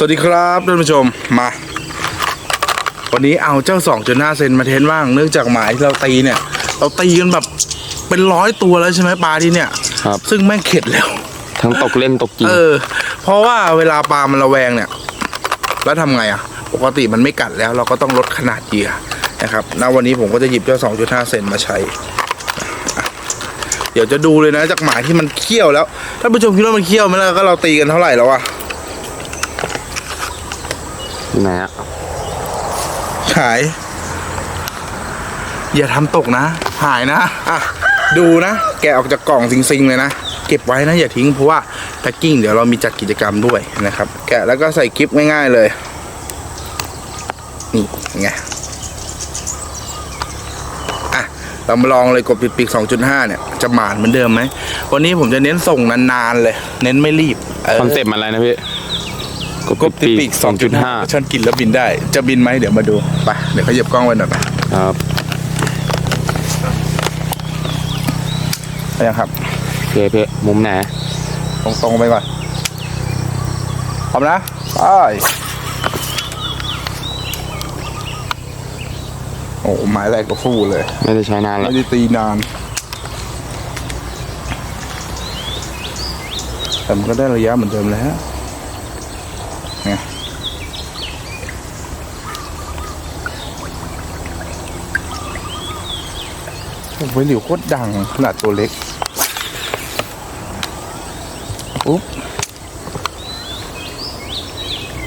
สวัสดีครับท่านผู้ชมมา วันนี้เอาเจ้า 2.5 เซนมาเทสบ้างเนื่องจากหมายที่เราตีเนี่ย เราตีกันแบบเป็นร้อยตัวแล้วใช่ไหมปลาที่เนี่ยครับ ซึ่งแม่งเข็ดแล้ว ทั้งตกเล่นตกจริงเออ เพราะว่าเวลาปลามันระแวงเนี่ย แล้วทำไงอะ ปกติมันไม่กัดแล้ว เราก็ต้องลดขนาดเหยื่อนะครับณวันนี้ผมก็จะหยิบเจ้า 2.5 เซนมาใช้อะเดี๋ยวจะดูเลยนะจากหมายที่มันเคี่ยวแล้วท่านผู้ชมคิดว่ามันเคี่ยวไหมล่ะก็เราตีกันเท่าไหร่แล้วอะที่ ไหนอะหาย อย่าทำตกนะ หายนะอะดูนะ แกะออกจากกล่องซิงๆเลยนะ เก็บไว้นะ อย่าทิ้งเพราะว่าแพ็กกิ้งเดี๋ยวเรามีจัดกิจกรรมด้วยนะครับ แกะแล้วก็ใส่กิฟต์ง่ายๆเลย นี่ไงอะ เรามาลองเลยกดปิดปีก2.5 เนี่ย จะหมานเหมือนเดิมไหม วันนี้ผมจะเน้นส่งนานๆเลย เน้นไม่รีบคอนเซ็ปต์มันอะไรนะพี่ กบติดปีก2.5 ฉันกินแล้วบินได้ จะบินไหมเดี๋ยวมาดู ไป เดี๋ยวขยับกล้องไว้หน่อยไปครับไปยังครับโอเคพี่มุมไหนตรงตรงๆไปก่อนพร้อมนะไปโอ้หมายแรกก็ฟู่เลย ไม่ได้ใช้นานแล้วไม่ได้ตีนานแต่มันก็ได้ระยะเหมือนเดิมแล้ว ไงโอ้โหลิวโคตรดังขนาดตัวเล็กอุ๊บ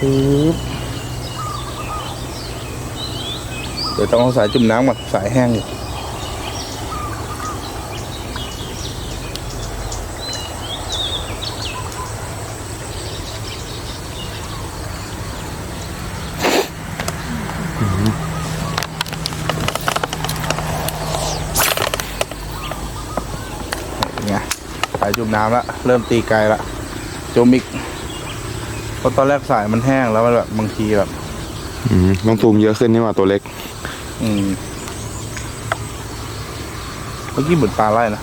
อุ๊บเดี๋ยวต้องเอาสายจุ่มน้ำก่อนสายแห้งอยู่ ไงสายจุ่มน้ำละเริ่มตีไกลละจมอีกเพราะตอนแรกสายมันแห้งแล้วมันแบบบางทีแบบอืมต้องซูมเยอะขึ้นนี่หว่าตัวเล็ก อืมเมื่อกี้เหมือนปลาไล่นะ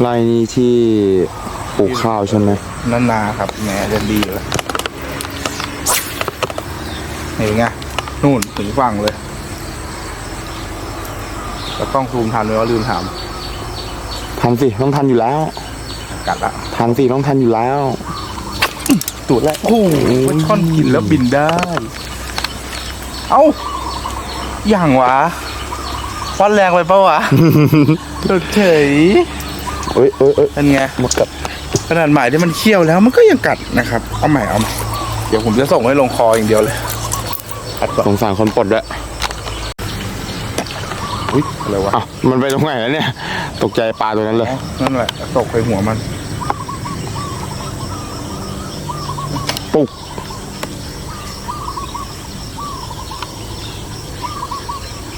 ไร่นี่ที่ปลูกข้าวใช่ไหมนานาครับแหมจะดีเลยเห็นไงนู่นถึงฝั่งเลยแล้วต้องซูมทันไหมว่าลืมถามทันสิต้องทันอยู่แล้วกัดละทันสิต้องทันอยู่แล้วตูดแรกโอ้โหช่อนกินแล้วบินได้ เอ้า อย่างวะวัดแรงไปปะวะหลุดเฉย เอ้ยเอ้ยเอ้ยเป็นไงหมดกับขนาดหมายที่มันเคี่ยวแล้วมันก็ยังกัดนะครับ เอาใหม่เอาใหม่เดี๋ยวผมจะส่งให้ลงคออย่างเดียวเลยกัดก่อนสงสารคนปลดด้วยอุ้ยอะไรวะอะมันไปตรงไหนแล้วเนี่ย ตกใจปลาตัวนั้นเลยอ๋อนั่นแหละตกไปหัวมัน ปุ๊ก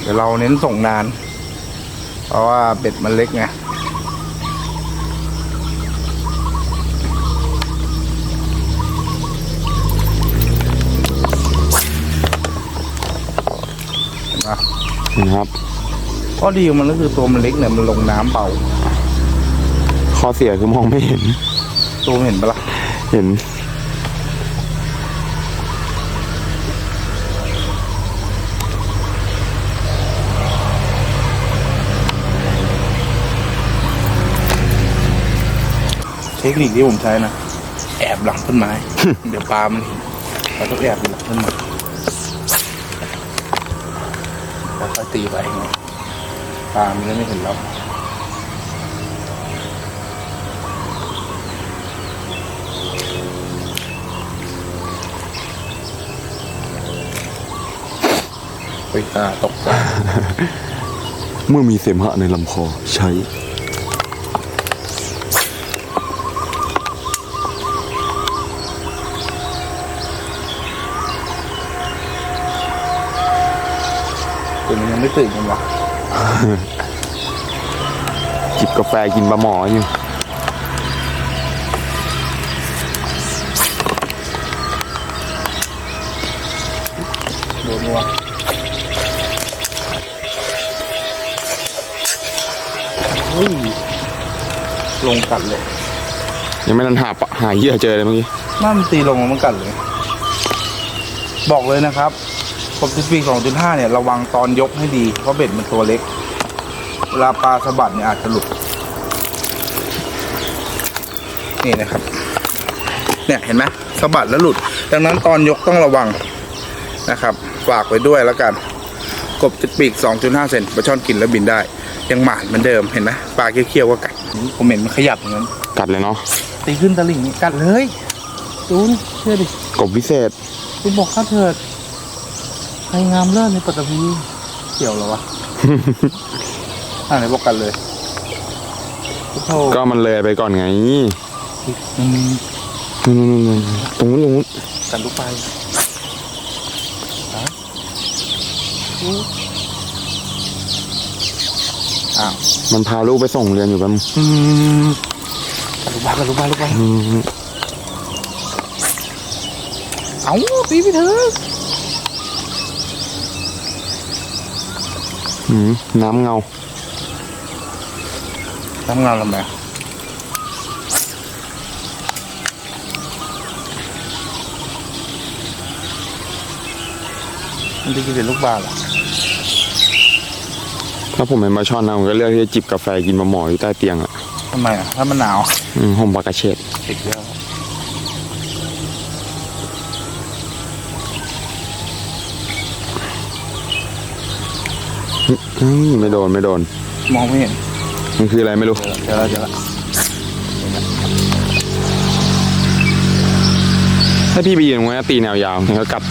เดี๋ยวเราเน้นส่งนาน เพราะว่าเบ็ดมันเล็กไง นปะนะครับข้อดีของมันก็คือตัวมันเล็กเนี่ยมันลงน้ำเบาข้อเสียคือมองไม่เห็น ตัวมันเห็นปะล่ะเห็น เทคนิคที่ผมใช้นะแอบหลังต้นไม้ เดี๋ยวปลามันเห็นเราต้องแอบอยู่หลังต้นไม้แล้วค่อย ตีไปตามันไม่เห็นเราไปตาตกปลาเมื่อมีเสมหะในลำคอใช้ ยังไม่ตื่นกันวะจิบกาแฟกินปลาหมออยู่โดนวะเฮ้ยลงกัดเลย ยังไม่ทันหาปะหาเหยื่อเจอเลยเมื่อกี้น่ามันตีลงแล้วมันกัดเลย บอกเลยนะครับ กบติดปีก2.5 เนี่ย ระวังตอนยกให้ดี เพราะเบ็ดมันตัวเล็ก เวลาปลาสะบัดเนี่ยอาจจะหลุด นี่นะครับ เนี่ยเห็นไหมสะบัดแล้วหลุด ดังนั้นตอนยกต้องระวังนะครับ ฝากไว้ด้วยแล้วกัน กบติดปีก 2.5 เซนปลาช่อนกินแล้วบินได้ ยังหมานเหมือนเดิมเห็นไหมปลาเคี้ยวๆก็กัดผมเห็นมันขยับอย่างนั้น กัดเลยเนาะตีขึ้นตะลิ่งนี่กัดเลยดูนเชื่อดิ กบวิเศษคุณบอกข้าเถิด ใครงามเลิศในปัตตภีเกี่ยวเหรอวะ อ่าไหนบอกกันเลยพุทโธก็มันเลยไปก่อนไงอืมนู่นๆๆตรงนู้นตรงนู้นกันลูกไปฮะอู้อ้าวมันพาลูกไปส่งเรียนอยู่แป๊บนึงอืมกันลูกบ้ากันลูกบ้าลูกบ้าอืม เอาตีไปเถอะ อืม น้ำเงาทำงานทำไมมันจะกินเป็นลูกบาศก์เหรอถ้าผมเป็นมาช่อนนะผมก็เลือกที่จะจิบกาแฟกินปลาหมออยู่ใต้เตียงอะทำไมอะ ถ้ามันหนาว อืมห่มปากกระเฉดติดเยอะ อืมไม่โดนไม่โดน มองไม่เห็นมันคืออะไรไม่รู้ เจอแล้วเจอแล้วถ้าพี่ไปยืนมันก็ตีแนวยาวมันก็กัด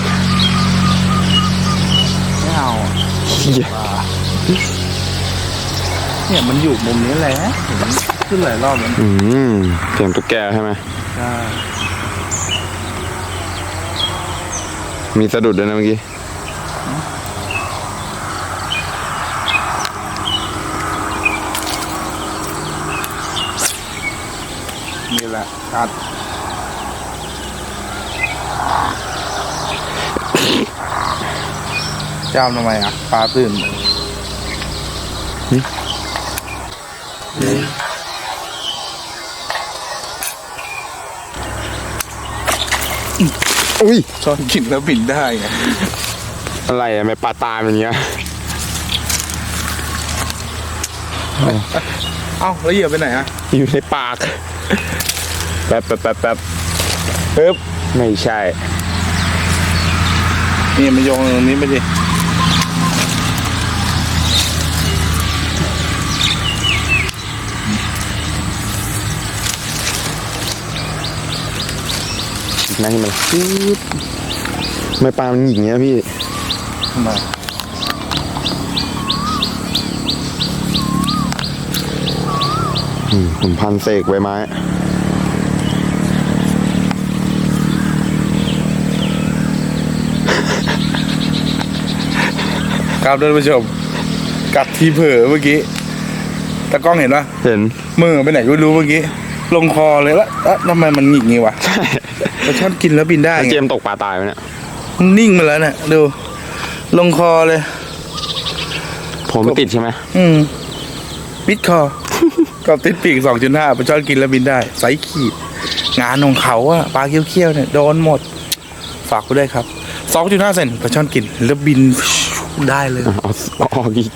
ไม่เอาอะเหี้ยเนี่ยมันอยู่มุมนี้แหละเห็นขึ้นหลายรอบแล้วอืมเสียงตุ๊กแกใช่ไหม ใช่มีสะดุดด้วยนะเมื่อกี้ นี่แหละกัดเจ้าทำไมอะปลาตื่นอุ้ยช้อนกินแล้วบินได้ไงอะไรอะไม่ปลาตายอย่างเงี้ย เอ้าแล้วเหยื่อไปไหนอะอยู่ในปาก แป๊บแป๊บแป๊บแป๊บปึ๊บไม่ใช่ นี่มาโยงตรงนี้ไปดินั่นมันปึ๊บไม่ปลามันอย่างเงี้ยพี่ทำไมอืมผมพันเสกใบไม้ ครับท่านผู้ชม กัดทีเผลอเมื่อกี้ตากล้องเห็นปะเห็น มือไปไหนไม่รู้เมื่อกี้ ลงคอเลยแล้วแล้วทำไมมันหงิกงี้วะใช่ปลาช่อนกินแล้วบินได้แล้วไง เจมส์ตกปลาตายไหมเนี่ยมันนิ่งมาแล้วเนี่ยดู ลงคอเลย ผมไม่ติดใช่ไหมอืมปิดคอ กับติดปีกสองจุดห้าปลาช่อนกินแล้วบินได้ไซส์ขีด งานของเขาอะปลาเขี้ยวๆเนี่ยโดนหมด ฝากไว้ด้วยครับสองจุดห้าเซนปลาช่อนกินแล้วบิน ได้เลย ออกอีก